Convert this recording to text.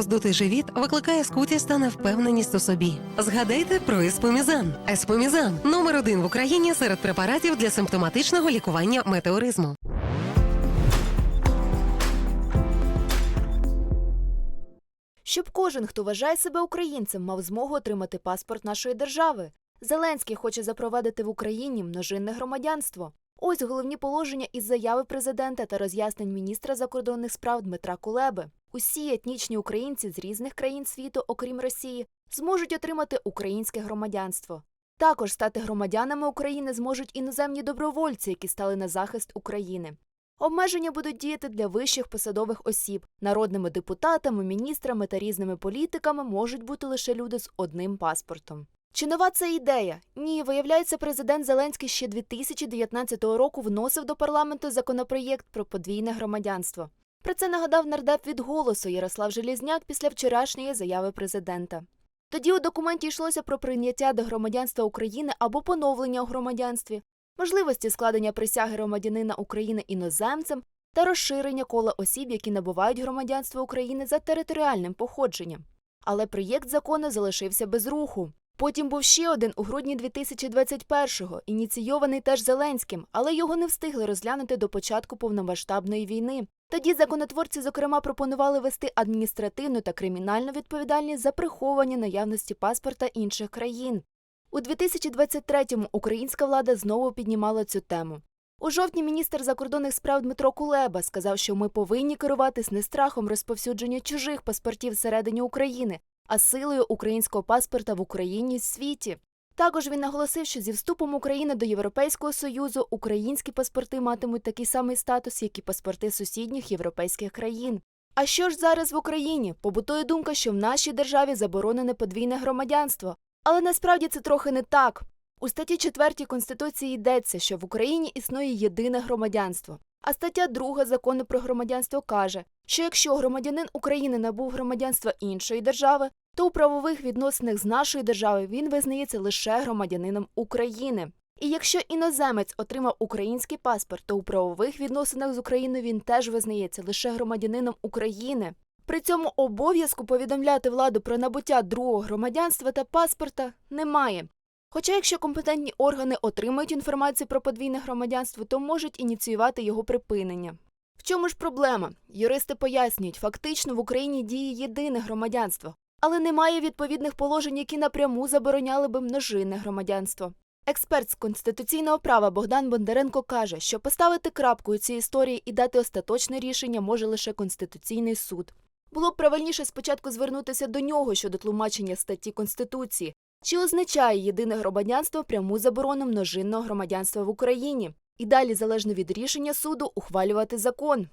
Роздутий живіт викликає скутість та невпевненість у собі. Згадайте про еспомізан. Еспомізан номер один в Україні серед препаратів для симптоматичного лікування метеоризму. Щоб кожен, хто вважає себе українцем, мав змогу отримати паспорт нашої держави. Зеленський хоче запровадити в Україні множинне громадянство. Ось головні положення із заяви президента та роз'яснень міністра закордонних справ Дмитра Кулеби. Усі етнічні українці з різних країн світу, окрім Росії, зможуть отримати українське громадянство. Також стати громадянами України зможуть іноземні добровольці, які стали на захист України. Обмеження будуть діяти для вищих посадових осіб. Народними депутатами, міністрами та різними політиками можуть бути лише люди з одним паспортом. Чи нова це ідея? Ні, виявляється, президент Зеленський ще 2019 року вносив до парламенту законопроєкт про подвійне громадянство. Про це нагадав нардеп від голосу Ярослав Желізняк після вчорашньої заяви президента. Тоді у документі йшлося про прийняття до громадянства України або поновлення у громадянстві, можливості складення присяги громадянина України іноземцем та розширення кола осіб, які набувають громадянство України за територіальним походженням. Але проєкт закону залишився без руху. Потім був ще один у грудні 2021-го, ініційований теж Зеленським, але його не встигли розглянути до початку повномасштабної війни. Тоді законотворці, зокрема, пропонували вести адміністративну та кримінальну відповідальність за приховування наявності паспорта інших країн. У 2023-му українська влада знову піднімала цю тему. У жовтні міністр закордонних справ Дмитро Кулеба сказав, що ми повинні керуватись не страхом розповсюдження чужих паспортів всередині України, а силою українського паспорта в Україні й світі. Також він наголосив, що зі вступом України до Європейського Союзу українські паспорти матимуть такий самий статус, як і паспорти сусідніх європейських країн. А що ж зараз в Україні? Побутує думка, що в нашій державі заборонене подвійне громадянство. Але насправді це трохи не так. У статті 4 Конституції йдеться, що в Україні існує єдине громадянство. А стаття 2 закону про громадянство каже, що якщо громадянин України набув громадянства іншої держави, то у правових відносинах з нашою державою він визнається лише громадянином України. І якщо іноземець отримав український паспорт, то у правових відносинах з Україною він теж визнається лише громадянином України. При цьому обов'язку повідомляти владу про набуття другого громадянства та паспорта немає. Хоча, якщо компетентні органи отримають інформацію про подвійне громадянство, то можуть ініціювати його припинення. В чому ж проблема? Юристи пояснюють, фактично в Україні діє єдине громадянство, але немає відповідних положень, які напряму забороняли би множинне громадянство. Експерт з конституційного права Богдан Бондаренко каже, що поставити крапку у цій історії і дати остаточне рішення може лише Конституційний суд. Було б правильніше спочатку звернутися до нього щодо тлумачення статті Конституції, чи означає єдине громадянство пряму заборону множинного громадянства в Україні, і далі, залежно від рішення суду, ухвалювати закон.